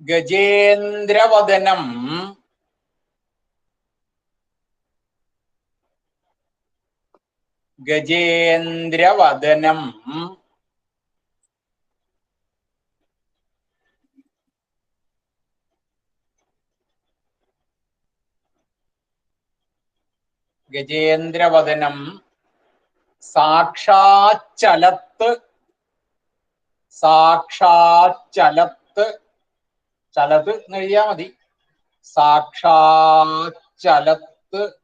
ഗജേന്ദ്രവദനം. ഗജേന്ദ്രവദനം. ഗജേന്ദ്രവദനം. സാക്ഷാച്ചലത്ത്. സാക്ഷാച്ചലത്ത്. ചലത്ത് എന്ന് എഴുതിയാ മതി. സാക്ഷാചലത്ത്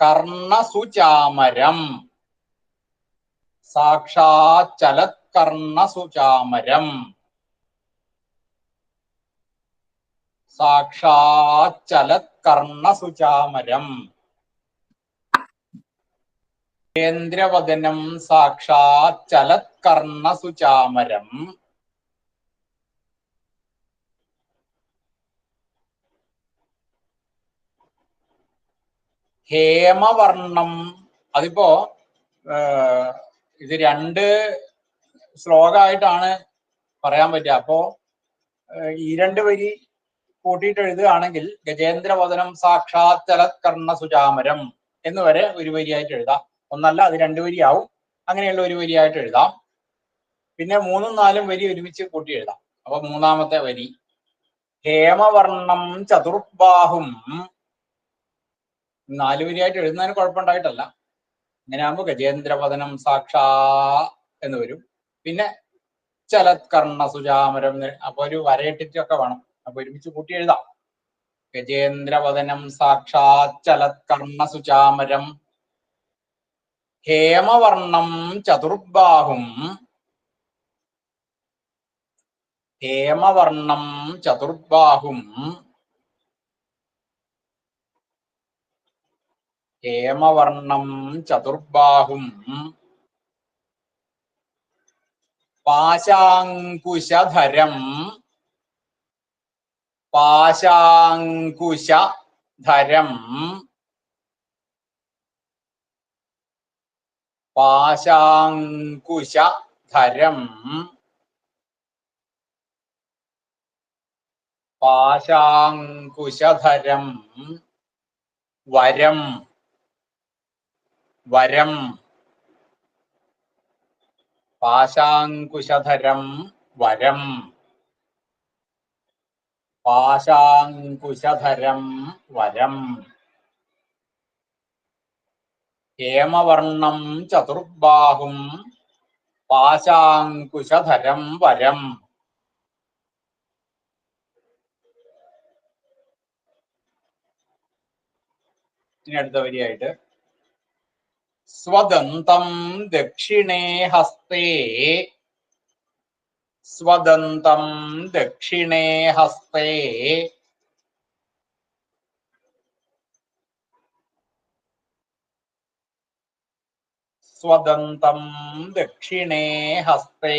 കർണസുചാമരം. സാക്ഷാചലത് കർണസുചാമരം. സാക്ഷാചലത് കർണസുചാമരം. കേന്ദ്രവദനം സാക്ഷാചലത് കർണസുചാമരം. ഹേമവർണം അതിപ്പോ ഇത് രണ്ട് ശ്ലോകമായിട്ടാണ് പറയാൻ പറ്റുക. അപ്പോ ഈ രണ്ട് വരി കൂട്ടിയിട്ട് എഴുതുകയാണെങ്കിൽ ഗജേന്ദ്രവദനം സാക്ഷാത് ചലത്കർണ സുചാമരം എന്ന് വരെ ഒരു വരിയായിട്ട് എഴുതാം. ഒന്നല്ല അത് രണ്ട് വരിയാവും. അങ്ങനെയുള്ള ഒരു വരിയായിട്ട് എഴുതാം. പിന്നെ മൂന്നും നാലും വരി ഒരുമിച്ച് കൂട്ടി എഴുതാം. അപ്പൊ മൂന്നാമത്തെ വരി. ഹേമവർണം ചതുർബാഹും നാല് വരിയായിട്ട് എഴുതുന്നതിന് കുഴപ്പമുണ്ടായിട്ടല്ല. ഇങ്ങനെ ആകുമ്പോ ഗജേന്ദ്രവദനം സാക്ഷാ എന്ന് വരും. പിന്നെ ചലത്കർണ സുജാമരം എന്ന് അപ്പൊ ഒരു വരയിട്ടിട്ടൊക്കെ വേണം. അപ്പൊ ഒരുമിച്ച് കൂട്ടി എഴുതാം. ഗജേന്ദ്രവദനം സാക്ഷാ ചലത് കർണ സുചാമരം ഹേമവർണം ചതുർബാഹും ഹേമവർണം ചതുർബാഹും ഹേമവർണം ചതുർബാഹും. പാശാങ്കുശധരം. പാശാങ്കുശധരം. പാശാങ്കുശധരം. പാശാങ്കുശധരം. വരം വരം. പാശാങ്കുശധരം വരം. പാശാങ്കുശധരം വരം. ഹേമവർണം ചതുർബാഹും പാശാങ്കുശധരം വരം. ഇനി അടുത്ത വരിയായിട്ട് സ്വദന്തം ദക്ഷിണേ ഹസ്തേ. സ്വദന്തം ദക്ഷിണേ ഹസ്തേ. സ്വദന്തം ദക്ഷിണേ ഹസ്തേ.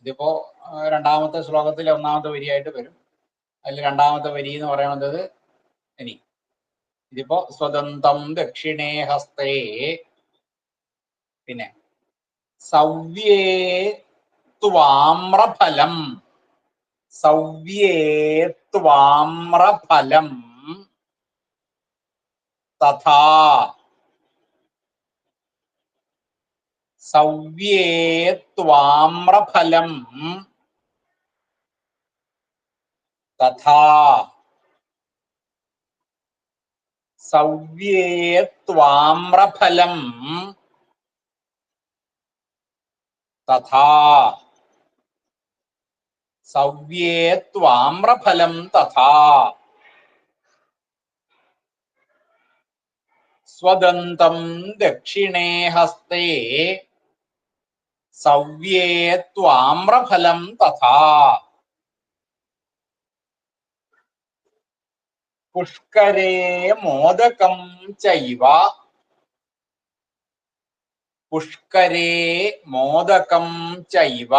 ഇതിപ്പോ രണ്ടാമത്തെ ശ്ലോകത്തിൽ ഒന്നാമത്തെ വരിയായിട്ട് വരും. അതിൽ രണ്ടാമത്തെ വരി എന്ന് പറയുന്നത് ഇനി ഇതിപ്പോ സ്വതന്ത്രം ദക്ഷിണേ ഹസ്തേ. പിന്നെ സവ്യേ ത്വാമ്രഫലം. സവ്യേ ത്വാമ്രഫലം. തഥാ സവ്യേ ത്വാമ്രഫലം. തഥാ സൗവ്യേ ത്വാമ്രഫലം തഥാ സൗവ്യേ ത്വാമ്രഫലം തഥാ സ്വദന്തം ദക്ഷിണേ ഹസ്തേ സൗവ്യേ ത്വാമ്രഫലം തഥാ പുഷ്കരേ മോദകം ചൈവ. പുഷ്കരേ മോദകം ചൈവ.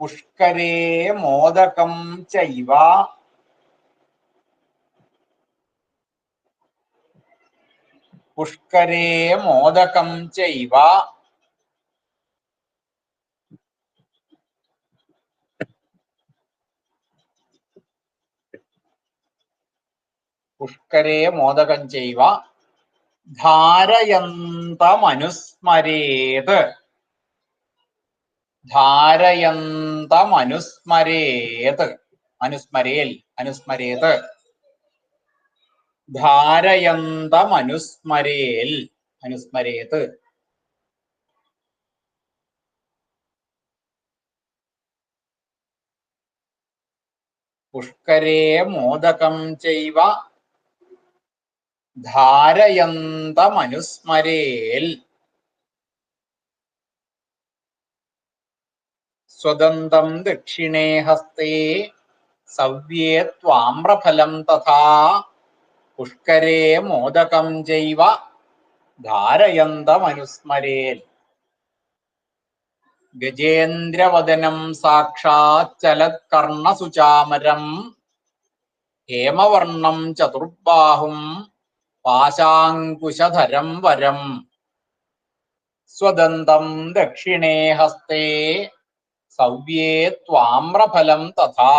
പുഷ്കരേ മോദകം ചൈവ. പുഷ്കരേ മോദകം ചൈവ. പുഷ്കരേ മോദകം ചെയ്യുക ധാരയന്തമനുസ്മരേത്. ധാരയന്തമനുസ്മരേത്. അനുസ്മരേൽ അനുസ്മരേത്. ധാരയന്തമനുസ്മരേൽ അനുസ്മരേത്. പുഷ്കരേ മോദകം ചൈവ ധാരയന്തമനുസ്മരേൽ. സ്വതന്തം ദക്ഷിണേ ഹസ്തേ സവ്യേ ത്വാമ്രഫലം തഥാ. പുഷ്കരേ മോദകം ജൈവ ധാരയന്തമനുസ്മരേൽ. ഗജേന്ദ്രവദനം സാക്ഷാച്ചലത്കർണസുചാമരം ഹേമവർണം ചതുർബാഹും പാശാങ്കുശധരം വരം. സ്വദന്തം ദക്ഷിണേ ഹസ്തേ സവ്യേ ത്വാമ്രഫലം തഥാ.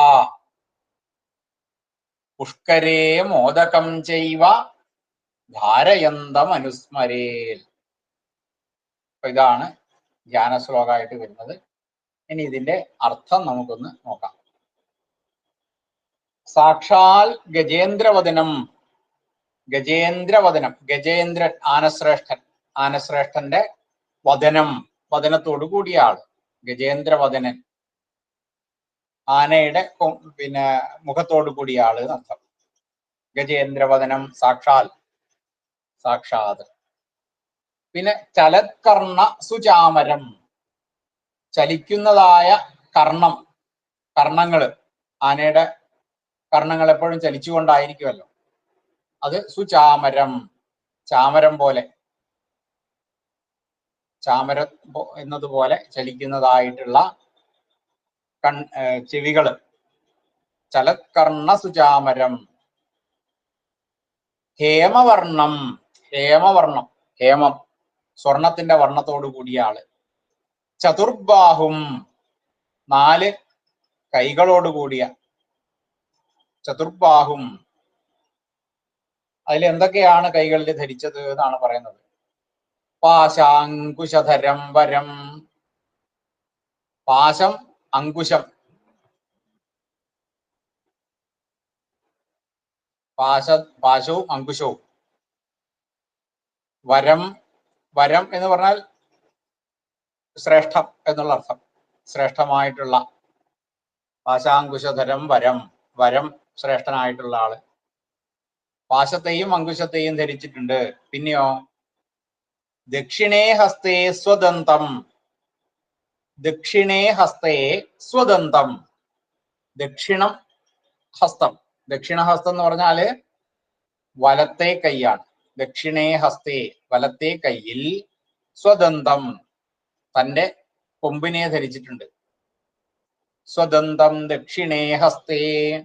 പുഷ്കരേ മോദകം ചെയ്വ ധാരയന്തമനുസ്മരേൽ അനുസ്മരേൽ ഇതാണ് ധ്യാന ശ്ലോകമായിട്ട് വരുന്നത്. ഇനി ഇതിന്റെ അർത്ഥം നമുക്കൊന്ന് നോക്കാം. സാക്ഷാൽ ഗജേന്ദ്രവദനം ഗജേന്ദ്രവദനം ഗജേന്ദ്രൻ ആനശ്രേഷ്ഠൻ ആനശ്രേഷ്ഠന്റെ വദനം വദനത്തോടു കൂടിയ ആൾ ഗജേന്ദ്രവദനൻ. ആനയുടെ പിന്നെ മുഖത്തോടു കൂടിയ ആൾ അർത്ഥം ഗജേന്ദ്രവദനം സാക്ഷാൽ സാക്ഷാത്. പിന്നെ ചലത്കർണ സുചാമരം ചലിക്കുന്നതായ കർണം കർണങ്ങൾ. ആനയുടെ കർണങ്ങൾ എപ്പോഴും ചലിച്ചുകൊണ്ടായിരിക്കുമല്ലോ. അത് സുചാമരം. ചാമരം പോലെ. ചാമരം എന്നതുപോലെ ചലിക്കുന്നതായിട്ടുള്ള കൺ ചെവികൾ ചെവികൾ. ചലത്കർണ സുചാമരം ഹേമവർണം ഹേമവർണം ഹേമം. സ്വർണത്തിന്റെ വർണത്തോടു കൂടിയ ആൾ. ചതുർബാഹും. നാല് കൈകളോട് കൂടിയ. ചതുർബാഹും. അതിൽ എന്തൊക്കെയാണ് കൈകളിൽ ധരിച്ചത് എന്നാണ് പറയുന്നത്? പാശാങ്കുശധരം വരം. പാശം അങ്കുശം. പാശ പാശവും അങ്കുശവും. വരം വരം എന്ന് പറഞ്ഞാൽ ശ്രേഷ്ഠം എന്നുള്ള അർത്ഥം. ശ്രേഷ്ഠമായിട്ടുള്ള. പാശാങ്കുശധരം വരം. വരം ശ്രേഷ്ഠനായിട്ടുള്ള ആൾ. പാശത്തെയും അങ്കുശത്തെയും ധരിച്ചിട്ടുണ്ട്. പിന്നെയോ? ദക്ഷിണേ ഹസ്തേ സ്വദന്തം. ദക്ഷിണേ ഹസ്തേ സ്വദന്തം. ദക്ഷിണം ഹസ്തം. ദക്ഷിണഹസ്തം എന്ന് പറഞ്ഞാൽ വലത്തെ കൈയാണ്. ദക്ഷിണേ ഹസ്തേ വലത്തെ കയ്യിൽ സ്വദന്തം. തന്റെ കൊമ്പിനെ ധരിച്ചിട്ടുണ്ട്. സ്വദന്തം ദക്ഷിണേ ഹസ്തേ.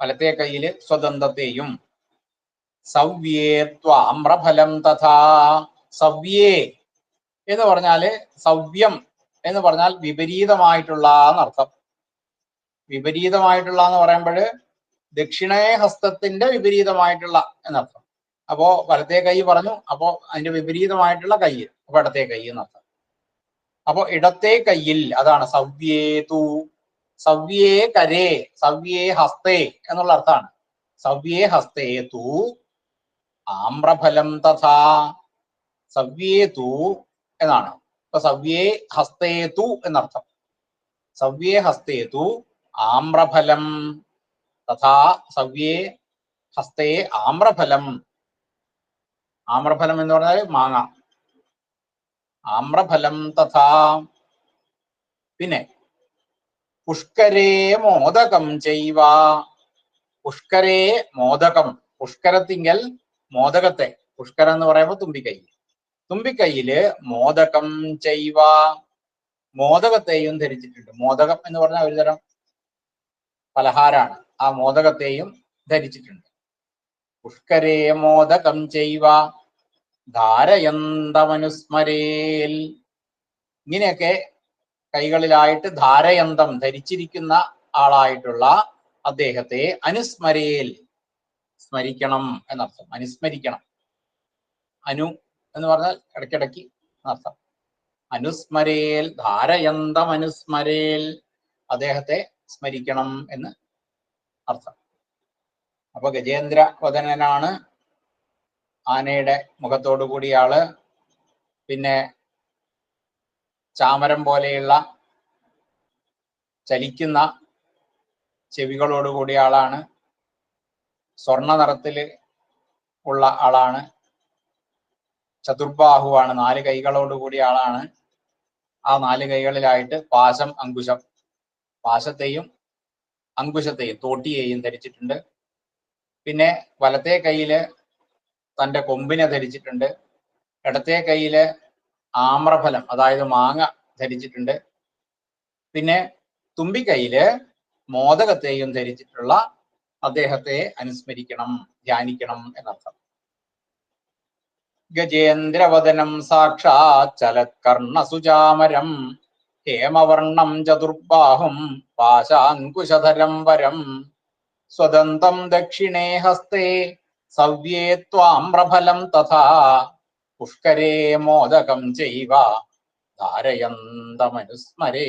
വലത്തെ കയ്യിൽ സ്വതന്ത്രത്തെയും സവ്യേ ത്വാമ്രഫലം തഥാ. സവ്യേ എന്ന് പറഞ്ഞാൽ സവ്യം എന്ന് പറഞ്ഞാൽ വിപരീതമായിട്ടുള്ള എന്നർത്ഥം വിപരീതമായിട്ടുള്ള എന്ന് പറയുമ്പോൾ ദക്ഷിണേ ഹസ്തത്തിന്റെ വിപരീതമായിട്ടുള്ള എന്നർത്ഥം അപ്പോ വലത്തെ കൈ പറഞ്ഞു അപ്പോ അതിന്റെ വിപരീതമായിട്ടുള്ള കൈ അപ്പൊ ഇടത്തെ കൈ എന്നർത്ഥം അപ്പോ ഇടത്തെ കയ്യിൽ അതാണ് സവ്യേ തു. സവ്യേ കരേ സവ്യേ ഹസ്തേ എന്നുള്ള അർത്ഥമാണ്. സവ്യേ ഹസ്തേ തു ആമ്രഫലം തഥാ സവ്യേ തു എന്നാണ്. ഇപ്പൊ സവ്യേ ഹസ്തേ തു എന്നർത്ഥം. സവ്യേ ഹസ്തേ തു ആമ്രഫലം തഥാ സവ്യേ ഹസ്തേ ആമ്രഫലം. ആമ്രഫലം എന്ന് പറഞ്ഞാൽ മാങ്ങ. ആമ്രഫലം തഥാ. പിന്നെ പുഷ്കരേ മോദകം ചെയ്വ. പുഷ്കരേ മോദകം. പുഷ്കരത്തിങ്കൽ മോദകത്തെ. പുഷ്കരം എന്ന് പറയുമ്പോൾ തുമ്പിക്കൈ. തുമ്പിക്കൈയിൽ മോദകം ചെയ്വ. മോദകത്തെയും ധരിച്ചിട്ടുണ്ട്. മോദകം എന്ന് പറഞ്ഞാൽ ഒരുതരം പലഹാരാണ്. ആ മോദകത്തെയും ധരിച്ചിട്ടുണ്ട്. പുഷ്കരേ മോദകം ചെയ്വ. ധാരയന്തമനുസ്മരേൽ. ഇങ്ങനെയൊക്കെ കൈകളിലായിട്ട് ധാരയന്തം ധരിച്ചിരിക്കുന്ന ആളായിട്ടുള്ള അദ്ദേഹത്തെ അനുസ്മരയിൽ സ്മരിക്കണം എന്നർത്ഥം. അനുസ്മരിക്കണം. അനു എന്ന് പറഞ്ഞാൽ ഇടയ്ക്കിടയ്ക്ക് എന്നർത്ഥം. അനുസ്മരേൽ ധാരയന്തം അനുസ്മരേൽ അദ്ദേഹത്തെ സ്മരിക്കണം എന്ന് അർത്ഥം. അപ്പൊ ഗജേന്ദ്ര വദനനാണ് ആനയുടെ മുഖത്തോടു കൂടിയ ആൾ. പിന്നെ ചാമരം പോലെയുള്ള ചലിക്കുന്ന ചെവികളോട് കൂടിയ ആളാണ്. സ്വർണ നിറത്തിൽ ഉള്ള ആളാണ്. ചതുർബാഹുവാണ്. നാല് കൈകളോട് കൂടിയ ആളാണ്. ആ നാല് കൈകളിലായിട്ട് പാശം അങ്കുശം. പാശത്തെയും അങ്കുശത്തെയും തോട്ടിയെയും ധരിച്ചിട്ടുണ്ട്. പിന്നെ വലത്തെ കൈയിൽ തന്റെ കൊമ്പിനെ ധരിച്ചിട്ടുണ്ട്. ഇടത്തെ കൈയിൽ ആമ്രഫലം അതായത് മാങ്ങ ധരിച്ചിട്ടുണ്ട്. പിന്നെ തുമ്പിക്കൈയിൽ മോദകത്തെയും ധരിച്ചിട്ടുള്ള അദ്ദേഹത്തെ അനുസ്മരിക്കണം ധ്യാനിക്കണം എന്നർത്ഥം. ഗജേന്ദ്രവദനം സാക്ഷാത് ചലത്കർണസുചാമരം ഹേമവർണം ചതുർബാഹും പാശാങ്കുശധരം വരം. സ്വതന്തം ദക്ഷിണേ ഹസ്തേ സവ്യേ ത്വാമ്രഫലം തഥാ പുഷ്കരേ മോദകം ചൈവ ധാരയന്തമനുസ്മരേ